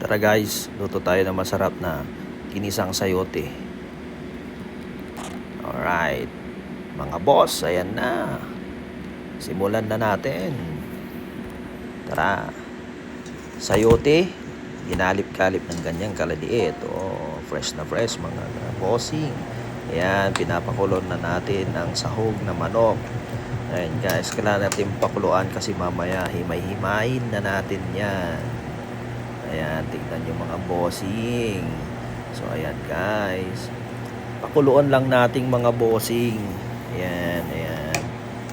Tara guys, luto tayo ng masarap na ginisang sayote. Alright. Mga boss, ayan na. Simulan na natin. Tara. Sayote, ginalip-kalip ng ganyang kalaliit. Oh, fresh na fresh mga bossing. Ayan, pinapakulon na natin ang sahog na manok. Ayan guys, kailangan natin pakuluan kasi mamaya himay-himayin na natin yan. Ayan, tignan yung mga bossing. So, ayan guys. Pakuluan lang nating mga bossing. Ayan, ayan.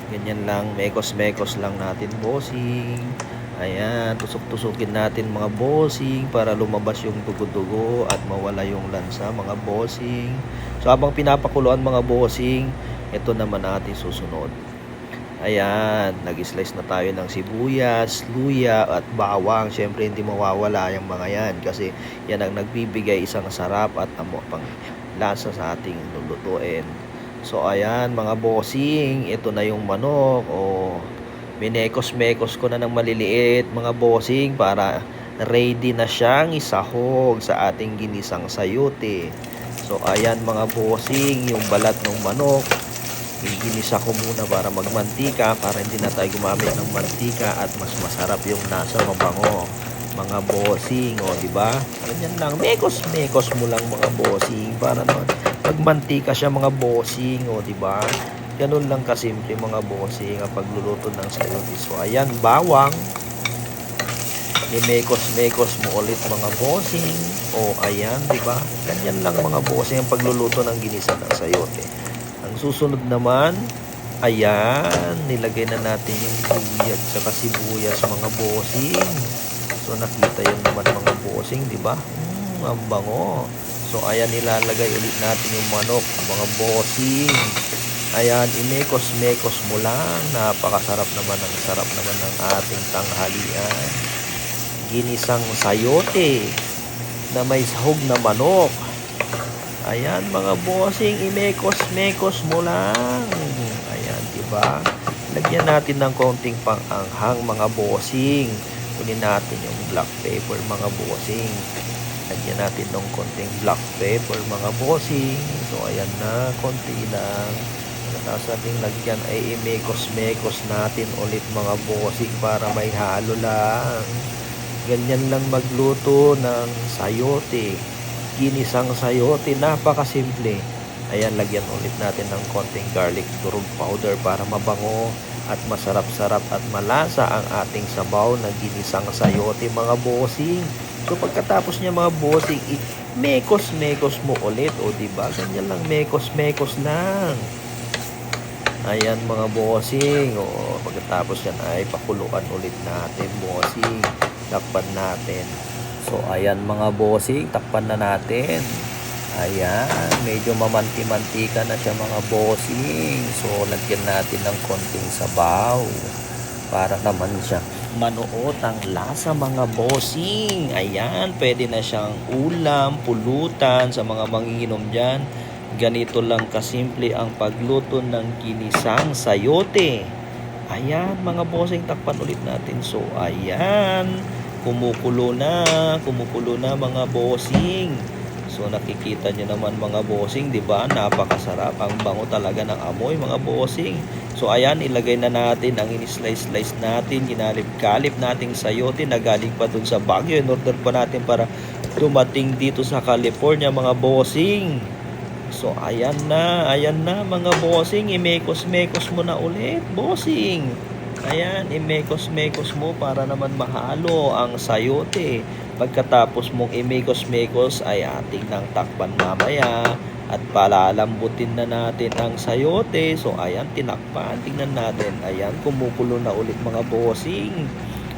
Ganyan lang, mekos-mekos lang natin bossing. Ayan, tusok-tusukin natin mga bossing para lumabas yung dugo-dugo at mawala yung lansa mga bossing. So, habang pinapakuluan mga bossing, ito naman natin susunod. Ayan, nag-slice na tayo ng sibuyas, luya at bawang. Siyempre hindi mawawala yung mga yan kasi yan ang nagbibigay isang sarap at amo pang lasa sa ating lulutuin. So ayan mga bossing, ito na yung manok o minekos-mekos ko na ng maliliit mga bossing para ready na siyang isahog sa ating ginisang sayote. So ayan mga bossing, yung balat ng manok Giginisa ko muna para magmantika para hindi na tayo gumamit ng mantika at mas masarap yung nasa mabango. Mga bossing, o di ba? Ganyan lang, mekos-mekos mo lang mga bossing para naman magmantika siya mga bossing, o di ba? Ganun lang kasimple mga bossing ang pagluluto ng sayote. So ayan, bawang. I-mekos-mekos mo ulit mga bossing. O ayan, di ba? Ganyan lang mga bossing ang pagluluto ng ginisa ng sayote. Susunod naman, ayan, nilagay na natin yung luya at saka sibuyas mga bossing. So nakita yun naman mga bossing, di ba? Mm, ang bango. So ayan, nilalagay ulit natin yung manok, mga bossing. Ayan, imekos-mekos mo lang. Napakasarap naman, ang sarap naman ng ating tanghalian. Ginisang sayote na may sahog na manok. Ayan mga bossing, imekos-mekos mo lang. Ayan, di ba? Lagyan natin ng konting pang-anghang mga bossing. Kunin natin yung black pepper mga bossing. Lagyan natin ng konting black pepper mga bossing. So ayan na, konti lang. Tapos ating lagyan ay imekos-mekos natin ulit mga bossing para may halo lang. Ganyan lang magluto ng sayote ginisang sayote. Napakasimple. Ayan, lagyan ulit natin ng konting garlic turog powder para mabango at masarap-sarap at malasa ang ating sabaw na ginisang sayote mga bossing. So pagkatapos niya mga bossing, mekos-mekos mo ulit. O ba Ganyan lang, mekos-mekos lang. Ayan mga bossing. O, pagkatapos yan ay pakuluan ulit natin bossing. Takpan natin. So, ayan mga bossing, takpan na natin. Ayan, medyo mamanti-mantika na siya mga bossing. So, lagyan natin ng konting sabaw para naman siya manuot ang lasa mga bossing. Ayan, pwede na siyang ulam, pulutan sa mga manginginom dyan. Ganito lang kasimple ang pagluto ng ginisang sayote. Ayan, mga bossing, takpan ulit natin. So, ayan kumukulo na, kumukulo na mga bossing. So nakikita nyo naman mga bossing, 'di ba? Napakasarap. Ang bango talaga ng amoy mga bossing. So ayan, ilagay na natin ang in-slice-slice natin, ginalip-kalip nating sayote na galing pa dun sa Baguio. In-order pa natin para dumating dito sa California mga bossing. So ayan na, ayan na mga bossing, imekos-mekos mo na ulit, bossing. Ayan, imekos-mekos mo para naman mahalo ang sayote. Pagkatapos mong imekos-mekos ay ating nang takpan mamaya at palalambutin na natin ang sayote. So ayan, tinakpan. Tingnan natin. Ayan, kumukulo na ulit mga bossing.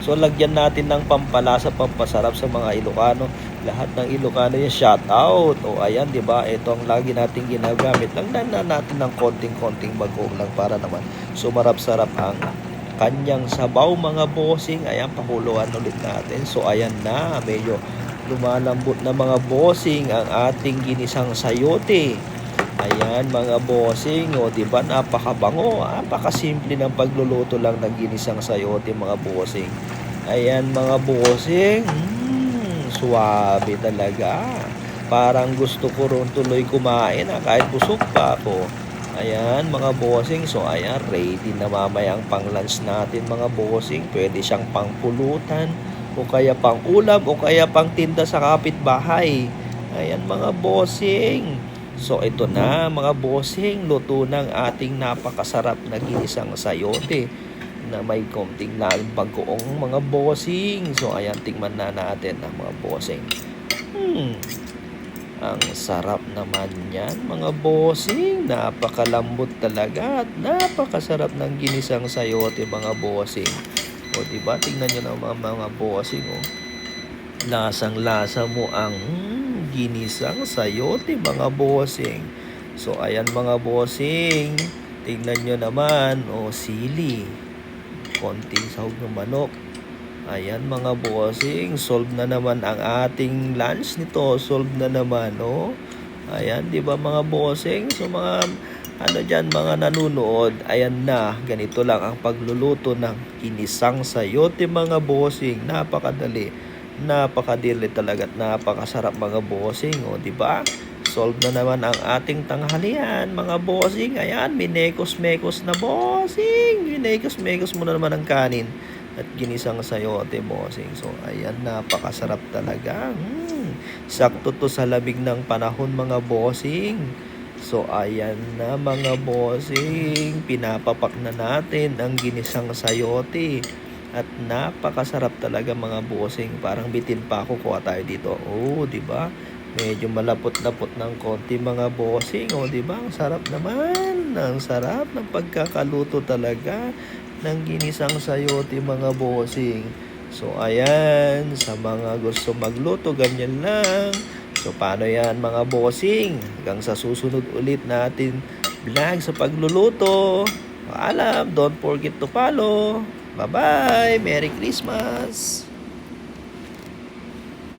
So lagyan natin ng pampalasa, pampasarap sa mga Ilocano. Lahat ng Ilocano yung shout out. O ayan, 'di ba? Ito ang lagi nating ginagamit. Lagyan na natin ng konting-konting bagong lang para naman sumarap-sarap ang kanyang sabaw mga bossing. Ayan, pakuluan ulit natin. So, ayan na. Medyo lumalambot na mga bossing ang ating ginisang sayote. Ayan mga bossing, o di ba napakabango, napakasimple ng pagluluto lang ng ginisang sayote mga bossing. Ayan mga bossing, mm, Swabe talaga. Parang gusto ko ron tuloy kumain ah, kahit busog pa ako. Ayan mga bossing, so ayan, ready na mamaya ang pang lunch natin mga bossing. Pwede siyang pang pulutan, o kaya pang ulam, o kaya pang tinda sa kapitbahay. Ayan mga bossing. So ito na mga bossing, luto ng ating napakasarap na ginisang sayote na may konting lalim bagoong mga bossing. So ayan, tingnan na natin ang mga bossing. Hmm. Ang sarap naman yan mga bossing. Napakalambot talaga at napakasarap ng ginisang sayote mga bossing. O diba? Tingnan nyo naman mga bossing. O. Lasang lasa mo ang mm, ginisang sayote mga bossing. So ayan mga bossing. Tingnan nyo naman. O sili. Konting sahog ng manok. Ayan mga bossing, solve na naman ang ating lunch nito. Solve na naman, no? Ayan, di ba mga bossing? So mga ano dyan, mga nanunood, ayan na, ganito lang ang pagluluto ng inisang sayote mga bossing. Napakadali, napakadili talaga at napakasarap mga bossing, o di ba? Solve na naman ang ating tanghalian, mga bossing. Ayan, minekos-mekos na bossing. Minekos-mekos mo na naman ang kanin at ginisang sayote bossing. So, ayan, napakasarap talaga. Mm, sakto to sa labig ng panahon mga bossing. So, ayan na mga bossing. Pinapapak na natin ang ginisang sayote. At napakasarap talaga mga bossing. Parang bitin pa ako kuha tayo dito. Oh, di ba? Medyo malapot-lapot ng konti mga bossing. Oh, di ba? Ang sarap naman. Ang sarap ng pagkakaluto talaga ng ginisang sayote mga bossing. So ayan, sa mga gusto magluto, ganyan lang. So paano yan mga bossing? Hanggang sa susunod ulit natin vlog sa pagluluto. Paalam, don't forget to follow. Bye-bye! Merry Christmas!